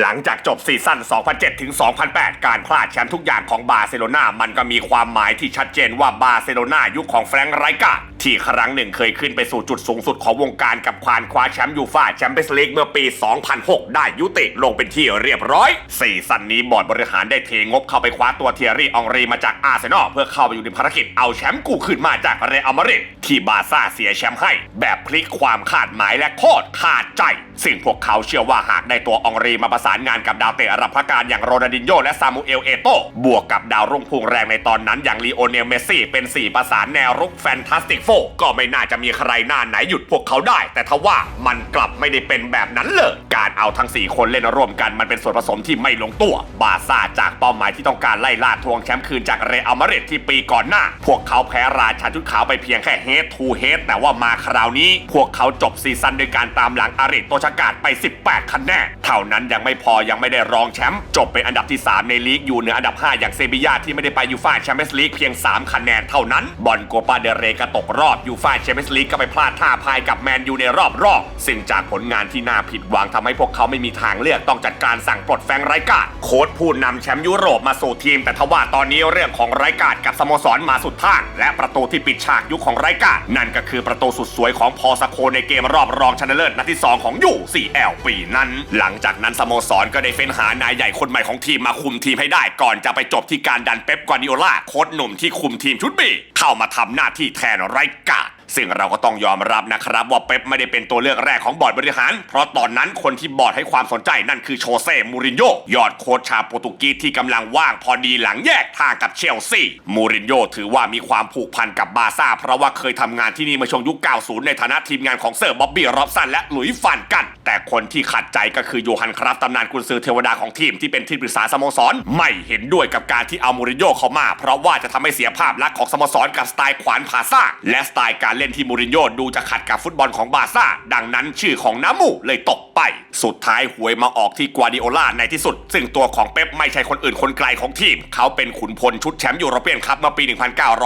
หลังจากจบซีซั่น 2007 ถึง 2008 การพลาดแชมป์ทุกอย่างของบาร์เซโลนามันก็มีความหมายที่ชัดเจนว่าบาร์เซโลนายุคของแฟรงค์ไรกาด ที่ครั้งหนึ่งเคยขึ้นไปสู่จุดสูงสุดของวงการกับควานคว้าแชมป์ยูฟ่าแชมเปี้ยนส์ลีกเมื่อปี 2006 ได้ยุติลงเป็นที่เรียบร้อยซีซั่นนี้บอร์ดบริหารได้เทงบเข้าไปคว้าตัวเทียรี่อองรีมาจากอาร์เซนอลเพื่อเข้าไปอยู่ในภารกิจเอาแชมป์กูขึ้นมาจากเรอัลมาดริดที่บาร์ซ่าเสียแชมป์ให้ แบบพลิกความคาดหมายและโคตรขาดใจ ซึ่งพวกเขาเชื่อว่าหากได้ตัวอองรีมาประสานงานกับดาวเตะรับพระการอย่างโรนัลดินโญและซามูเอลเอโตบวกกับดาวรุ่งพุ่งแรงในตอนนั้นอย่างลีโอเนลเมสซี่เป็น4ประสานแนวรุกแฟนตาสติกฟก็ไม่น่าจะมีใครหน้าไหนหยุดพวกเขาได้ แต่ทว่ามันกลับไม่ได้เป็นแบบนั้นเลยการเอาทั้ง 4 คนเล่นร่วมกันมันเป็นส่วนผสมที่ไม่ลงตัว บาซ่าจากเป้าหมายที่ต้องการไล่ล่าทวงแชมป์คืนจากเรอัลมาดริดที่ปีก่อนหน้า พวกเขาแพ้ราชาชุดขาวไปเพียงแค่เฮดทูเฮดแต่ว่ามาคราวนี้ พวกเขาจบซีซั่นด้วยการตามหลังอาริโตชากาดไป 18 คะแนนเท่านั้นยังไม่พอยังไม่ได้รองแชมป์จบเป็นอันดับที่ 3 ในลีกอยู่เหนืออันดับ 5 อย่างเซบียาที่ไม่ได้ไปยูฟ่าแชมเปี้ยนส์ลีกเพียง 3 คะแนนเท่านั้น บอลโกปาเดเรก็ตกรอบยูฟ่าแชมเปี้ยนส์ลีกก็ไปพลาดท่าพายกับแมนยูในรอบรอบซึ่งจากผลงานที่น่าผิดหวังทำให้พวกเขาไม่มีทางเลือกต้องจัดการสั่งปลดแฟงไรกาดโค้ชผู้นำแชมป์ยุโรปมาสู่ทีม แต่ทว่าตอนนี้เรื่องของไรกาดกับสโมสรมาสุดทาง และประตูที่ปิดฉากยุคของไรกาดนั่นก็คือประตูสุดสวยของพอสโคในเกมรอบรองชนะเลิศนัดที่ 2 ของยู CL ปีนั้น หลังจากนั้นสโมสรก็ได้เฟ้นหานายใหญ่คนใหม่ของทีมมาคุมทีมให้ได้ ก่อนจะไปจบที่การดันเป๊ปกวาร์ดิโอลาโค้ชหนุ่มที่คุมทีมชุดบีเข้ามาทำหน้าที่แทนไรกาด ซึ่งเราก็ต้องยอมรับนะครับว่าเป๊ปไม่ได้เป็นตัวเลือกแรกของบอร์ดบริหาร เพราะตอนนั้นคนที่บอร์ดให้ความสนใจนั่นคือโชเซ่ มูรินโญ่ยอดโค้ชชาวโปรตุเกสที่กำลังว่างพอดีหลังแยกทางกับเชลซีมูรินโญ่ถือว่ามีความผูกพันกับบาซ่า เพราะว่าเคยทำงานที่นี่มาช่วงยุค 90 ในฐานะทีมงานของเซอร์บ๊อบบี้รอบสันและหลุยส์ฟันกัน แต่คนที่ขัดใจก็คือโยฮันคราฟตำนานกุนซือเทวดาของทีมที่เป็นที่ปรึกษาสโมสร ไม่เห็นด้วยกับการที่เอามูรินโญ่เข้ามา เพราะว่าจะทำให้เสียภาพลักษณ์ของสโมสรกับสไตล์ขวานผาซ่าและสไตล์การเล่นที่มูรินโญ่ดูจะขัดกับฟุตบอลของบาร์ซ่า ดังนั้นชื่อของน้ำมูเลยตกไป สุดท้ายหวยมาออกที่กวาดิโอลาในที่สุด ซึ่งตัวของเป๊ปไม่ใช่คนอื่นคนไกลของทีม เขาเป็นขุนพลชุดแชมป์ยูโรเปียนคัพเมื่อปี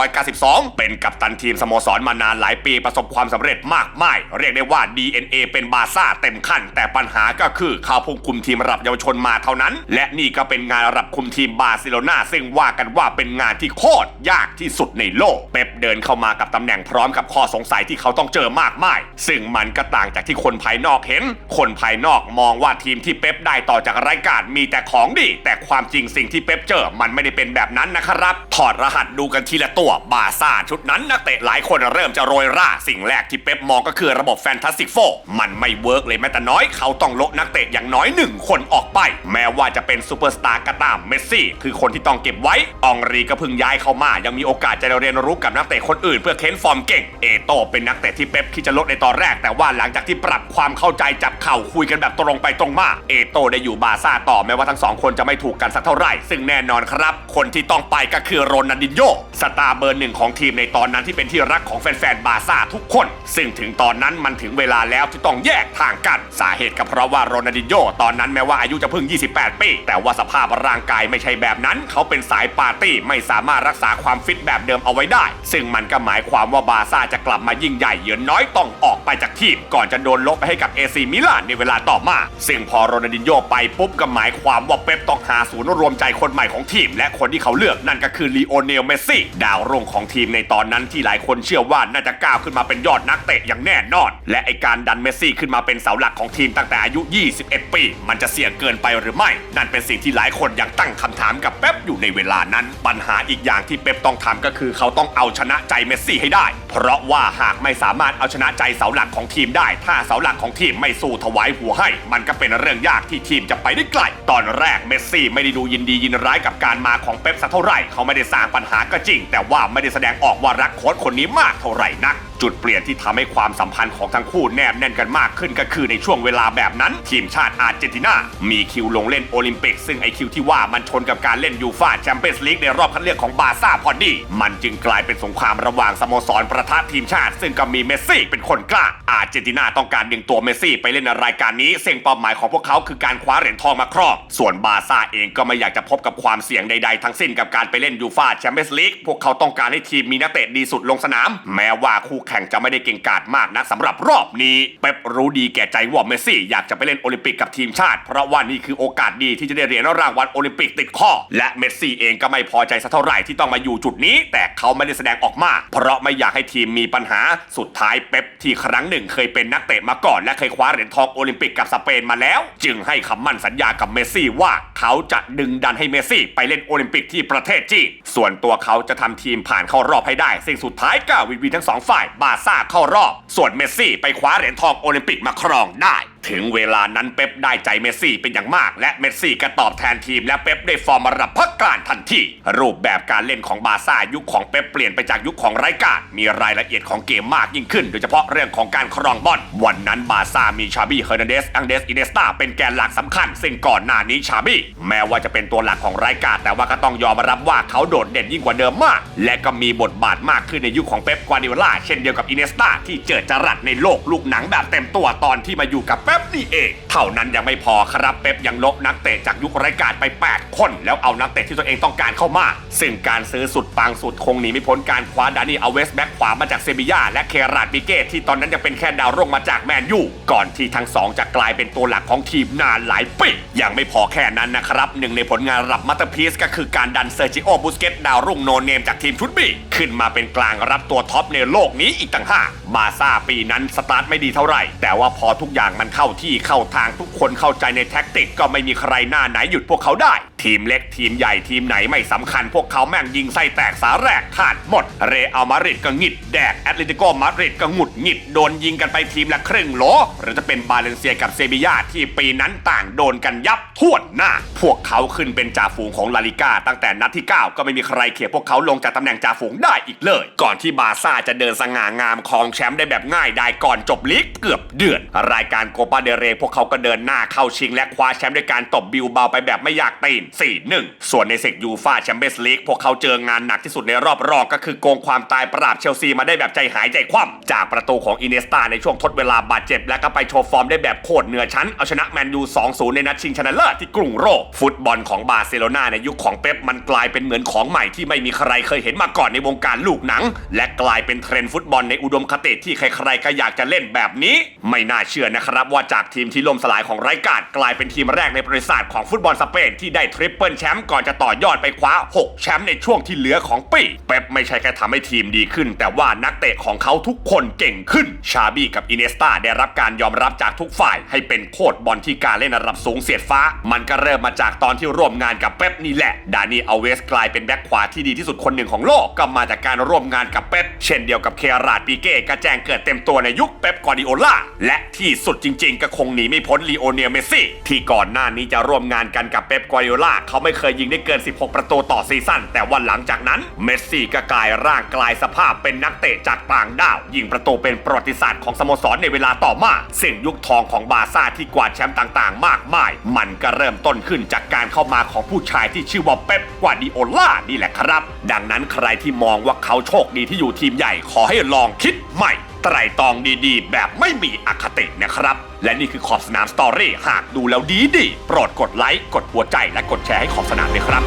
1992 เป็นกัปตันทีมสโมสรมานานหลายปีประสบความสำเร็จมากมาย เรียกได้ว่า DNA เป็นบาร์ซ่าเต็มขั้น แต่ปัญหาก็คือเขาพุ่งคุมทีมระดับเยาวชนมาเท่านั้น และนี่ก็เป็นงานระดับคุมทีมบาร์เซโลนาซึ่งว่ากันว่าเป็นงานที่โคตรยากที่สุดในโลก เป๊ปเดินเข้ามากับตำแหน่งพร้อมกับข้อสงสัยที่เขาต้องเจอมากมาย ซึ่งมันก็ต่างจากที่คนภายนอกเห็น คนภายนอกมองว่าทีมที่เป๊ปได้ต่อจากรายการมีแต่ของดี แต่ความจริงสิ่งที่เป๊ปเจอมันไม่ได้เป็นแบบนั้นนะครับ ถอดรหัสดูกันทีละตัวบาร์ซ่าชุดนั้นนักเตะหลายคนเริ่มจะโรยร่า สิ่งแรกที่เป๊ปมองก็คือระบบแฟนตาสติกโฟมันไม่เวิร์กเลยแม้แต่น้อยเขาต้องลดนักเตะอย่างน้อยหนึ่งคนออกไป แม้ว่าจะเป็นซูเปอร์สตาร์ก็ตามเมสซี่คือคนที่ต้องเก็บไว้ อองรีก็เพิ่งย้ายเข้ามา ยังมีโอกาสจะเรียนรู้กับนักเตะคนอื่น เพื่อเค้นฟอร์มเก่งเอโตเป็นนักเตะที่เป๊ปคิดจะลดในตอนแรก แต่ว่าหลังจากที่ปรับความเข้าใจจับเข่าคุยกันแบบตรงไปตรงมาเอโตได้อยู่บาซ่าต่อแม้ว่าทั้งสองคนจะไม่ถูกกันสักเท่าไหร่ ซึ่งแน่นอนครับ คนที่ต้องไปก็คือโรนัลดินโญสตาร์เบอร์หนึ่งของทีมในตอนนั้นที่เป็นที่รักของแฟนๆบาซ่าทุกคน ซึ่งถึงตอนนั้นมันถึงเวลาแล้วที่ต้องแยกทางกัน สาเหตุก็เพราะว่าโรนัลดินโญตอนนั้นแม้ว่าอายุจะเพิ่ง 28 ปี แต่ว่าสภาพร่างกายไม่ใช่แบบนั้น เขาเป็นสายปาร์ตี้ไม่สามารถรักษาความฟิตแบบเดิมเอาไว้ได้ ซึ่งมันก็หมายความว่าบาซ่าจะกลับมายิ่งใหญ่เยือนน้อยต้องออกไปจากทีม ก่อนจะโดนลบไปให้กับเอซีมิลานในเวลาต่อมา ซึ่งพอโรนัลดินโญ่ไปปุ๊บก็หมายความว่าเป๊ปต้องหาศูนย์รวมใจคนใหม่ของทีม และคนที่เขาเลือกนั่นก็คือลีโอเนลเมสซี่ดาวรุ่งของทีมในตอนนั้นที่หลายคนเชื่อว่าน่าจะก้าวขึ้นมาเป็นยอดนักเตะอย่างแน่นอน และไอการดันเมสซี่ขึ้นมาเป็นเสาหลักของทีมตั้งแต่อายุ 21 ปี มันจะเสี่ยงเกินไปหรือไม่ นั่นเป็นสิ่งที่หลายคนยังตั้งคำถามกับเป๊ปอยู่ในเวลานั้น ปัญหาอีกอย่างที่เป๊ปต้องทำก็คือเขาต้องเอาชนะใจเมสซี่ให้ได้ เพราะว่าหากไม่สามารถเอาชนะใจเสาหลักของทีมได้ ถ้าเสาหลักของทีมไม่สู้ถวายหัวให้ มันก็เป็นเรื่องยากที่ทีมจะไปได้ไกล ตอนแรกเมสซี่ไม่ได้ดูยินดียินร้ายกับการมาของเป๊ปสักเท่าไหร่ เขาไม่ได้สร้างปัญหาก็จริง แต่ว่าไม่ได้แสดงออกว่ารักโค้ชคนนี้มากเท่าไหร่นักจุดเปลี่ยนที่ทำให้ความสัมพันธ์ของทั้งคู่แนบแน่นกันมากขึ้นก็คือในช่วงเวลาแบบนั้น ทีมชาติอาร์เจนตินา มีคิวลงเล่นโอลิมปิก ซึ่งไอคิวที่ว่ามันชนกับการเล่นยูฟ่าแชมเปี้ยนส์ลีกในรอบคัดเลือกของบาร์ซ่าพอดี มันจึงกลายเป็นสงครามระหว่างสโมสรประทะทีมชาติ ซึ่งก็มีเมสซี่เป็นคนกล้า อาร์เจนตินาต้องการดึงตัวเมสซี่ไปเล่นในรายการนี้ซึ่งเป้าหมายของพวกเขาคือการคว้าเหรียญทองมาครอบ ส่วนบาร์ซ่าเองก็ไม่อยากจะพบกับความเสี่ยงใดๆทั้งสิ้นกับการไปเล่นยูฟ่าแชมเปี้ยนส์ลีกพวกเขาต้องการให้ทีมมีนักเตะดีสุดลงสนาม แม้ว่าคู่แข่งจะไม่ได้เก่งกาจมากนักสำหรับรอบนี้ เป๊ปรู้ดีแก่ใจว่าเมสซี่อยากจะไปเล่นโอลิมปิกกับทีมชาติ เพราะว่านี่คือโอกาสดีที่จะได้เหรียญรางวัลโอลิมปิกติดข้อ และเมสซี่เองก็ไม่พอใจสักเท่าไหร่ที่ต้องมาอยู่จุดนี้ แต่เขาไม่ได้แสดงออกมา เพราะไม่อยากให้ทีมมีปัญหาสุดท้ายเป๊ปที่ครั้งหนึ่งเคยเป็นนักเตะมาก่อน และเคยคว้าเหรียญทองโอลิมปิกกับสเปนมาแล้ว จึงให้คำมั่นสัญญากับเมสซี่ว่าเขาจะดึงดันให้เมสซี่ไปเล่นโอลิมปิกที่ประเทศจีนส่วนตัวเขาจะทำทีมผ่านเข้ารอบให้ได้ ซึ่งสุดท้ายก็วินวินทั้งสองฝ่ายบาซ่าเข้ารอบ ส่วนเมสซี่ไปคว้าเหรียญทองโอลิมปิกมาครองได้ ถึงเวลานั้นเป๊ปได้ใจเมสซี่เป็นอย่างมาก และเมสซี่ก็ตอบแทนทีม และเป๊ปได้ฟอร์มมารับพักการทันทีรูปแบบการเล่นของบาร์ซ่ายุคของเป๊ปเปลี่ยนไปจากยุคของไรกาดมีรายละเอียดของเกมมากยิ่งขึ้น โดยเฉพาะเรื่องของการครองบอลวันนั้นบาร์ซ่ามีชาบี้เฮอร์นันเดสอังเดสอินเนสตาเป็นแกนหลักสำคัญ ซึ่งก่อนหน้านี้ชาบี้แม้ว่าจะเป็นตัวหลักของไรกาดแต่ว่าก็ต้องยอมรับว่าเขาโดดเด่นยิ่งกว่าเดิมมาก และก็มีบทบาทมากขึ้นในยุคของเป๊ปกวาดิโอลาเช่นเดียวกับอินเนสตาที่เจิดจรัสในโลกลูกหนังแบบเต็มตัวตอนที่มาอยู่กับเป๊ปนี่เอง เท่านั้นยังไม่พอครับเป๊ปยังลบนักเตะจากยุครายการไป 8 คน แล้วเอานักเตะที่ตัวเองต้องการเข้ามา ซึ่งการซื้อสุดปังสุดคงหนีไม่พ้นการคว้าดานี่เอาเวสแบ็กขวามาจากเซบียาและเคราดปิเก้ที่ตอนนั้นยังเป็นแค่ดาวรุ่งมาจากแมนยูก่อนที่ทั้งสองจะกลายเป็นตัวหลักของทีมนานหลายปียังไม่พอแค่นั้นนะครับหนึ่งในผลงานรับมาสเตอร์พีซก็คือการดันเซอร์จิโอบุสเกตดาวรุ่งโนเนมจากทีมชุดบีขึ้นมาเป็นกลางรับตัวท็อปในโลกนี้อีกต่างหากบาซาปีนั้นสตาร์ทไม่ดีเท่าไหร่ แต่ว่าพอทุกอย่างมันเข้าาที่เข้าทางทุกคนเข้าใจในแท็กติกก็ไม่มีใครหน้าไหนหยุดพวกเขาได้ ทีมเล็กทีมใหญ่ทีมไหนไม่สำคัญ พวกเขาแม่งยิงไส้แตกสาแรกขาดหมด เรอัลมาดริดก็หงิดแดกแอตเลติโกมาดริดก็หงุดหงิดโดนยิงกันไปทีมละครึ่งโหลหรือจะเป็นบาเลนเซียกับเซบียาที่ปีนั้นต่างโดนกันยับท่วนหน้า พวกเขาขึ้นเป็นจ่าฝูงของลาลิก้าตั้งแต่นัดที่ 9 ก็ไม่มีใครเขี่ยพวกเขาลงจากตำแหน่งจ่าฝูงได้อีกเลย ก่อนที่บาซ่าจะเดินสง่างามครองแชมป์ได้แบบง่ายได้ก่อนจบลีกเกือบเดือน รายการโกปาเดเรพวกเขาก็เดินหน้าเข้าชิงและคว้าแชมป์ด้วยการตบบิลเบาไปแบบไม่อยากตีน4-1 ส่วนในศึกยูฟาแชมเปี้ยนส์ลีกพวกเขาเจองานหนักที่สุดในรอบรองก็คือโกงความตายปราบเชลซีมาได้แบบใจหายใจคว่ำจากประตูของอินเนสตาในช่วงทดเวลาบาดเจ็บ และก็ไปโชว์ฟอร์มได้แบบโคตรเหนือชั้น เอาชนะแมนยู 2-0 ในนัดชิงชนะเลิศที่กรุงโรมฟุตบอลของบาร์เซโลนาในยุคของเป๊ปมันกลายเป็นเหมือนของใหม่ที่ไม่มีใครเคยเห็นมาก่อนในวงการลูกหนัง และกลายเป็นเทรนด์ฟุตบอลในอุดมคติที่ใครๆก็อยากจะเล่นแบบนี้ ไม่น่าเชื่อนะครับว่าจากทีมที่ล่มสลายของไรกาดกลายเป็นทีมแรกในประวัติศาสตร์ของฟุตบอลสเปนที่ได้ทรปเปิลแชมป์ก่อนจะต่อยอดไปคว้า 6 แชมป์ในช่วงที่เหลือของปี เป๊ปไม่ใช่แค่ทำให้ทีมดีขึ้น แต่ว่านักเตะของเขาทุกคนเก่งขึ้น ชาบี้กับอินเนสตาได้รับการยอมรับจากทุกฝ่าย ให้เป็นโคตรบอลที่การเล่นระดับสูงเสียดฟ้า มันก็เริ่มมาจากตอนที่ร่วมงานกับเป๊ปนี่แหละ ดานี่เอาเวสกลายเป็นแบ็คขวาที่ดีที่สุดคนหนึ่งของโลกก็มาจากการร่วมงานกับเป๊ปเช่นเดียวกับเคราดปีเก้ก็แจ้งเกิดเต็มตัวในยุคเป๊ปกวาร์ดิโอลาและที่สุดจริง ๆ ก็คงหนีไม่พ้นลีโอเนลเมสซี่ที่ก่อนหน้านี้จะร่วมงานกันกับเป๊ปกวาร์ดิโอลาเขาไม่เคยยิงได้เกิน 16 ประตูต่อซีซั่น แต่วันหลังจากนั้น เมสซี่ก็กลายร่างกลายสภาพเป็นนักเตะจากต่างดาว ยิงประตูเป็นประวัติศาสตร์ของสโมสรในเวลาต่อมา ซึ่งยุคทองของบาซ่าที่กวาดแชมป์ต่างๆ มากมาย มันก็เริ่มต้นขึ้นจากการเข้ามาของผู้ชายที่ชื่อว่าเป๊ปกวาดิโอลานี่แหละครับ ดังนั้นใครที่มองว่าเขาโชคดีที่อยู่ทีมใหญ่ขอให้ลองคิดใหม่ ไตรตรองดีๆ แบบไม่มีอคตินะครับ และนี่คือขอบสนามสตอรี่หากดูแล้วดีดีๆโปรดกดไลค์กดหัวใจและกดแชร์ให้ขอบสนามด้วยครับ